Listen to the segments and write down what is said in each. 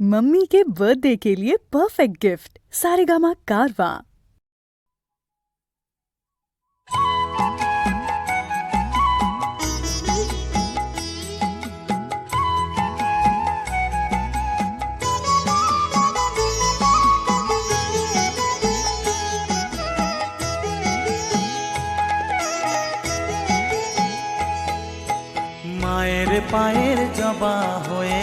Mummy के birthday के लिए परफेक्ट गिफ्ट सारेगामा कारवा মায়ের পায়ের জবা হয়ে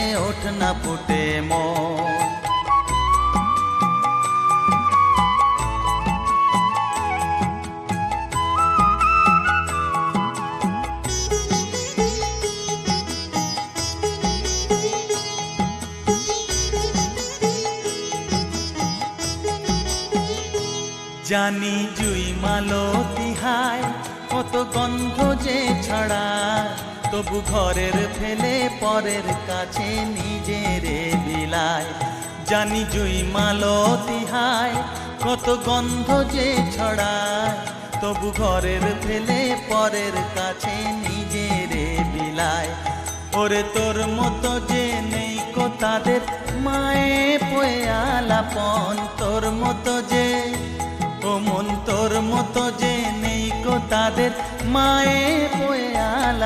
না ফুটে মন। জানি জুই মালো তিহায় কত গন্ধ যে ছড়ায়। তবু ঘরের ফেলে পরের কাছে নিজেরে বিলায় জানি জুই মালো তিহায় কত গন্ধ যে ছড়ায়। তবু ঘরের ফেলে পরের কাছে নিজেরে বিলায় ওরে তোর মতো যে নেই কো তাদের মায়ে আলাপন। তোর মতো যে, ও মন তোর মতো যে নেই কো তাদের মায়ে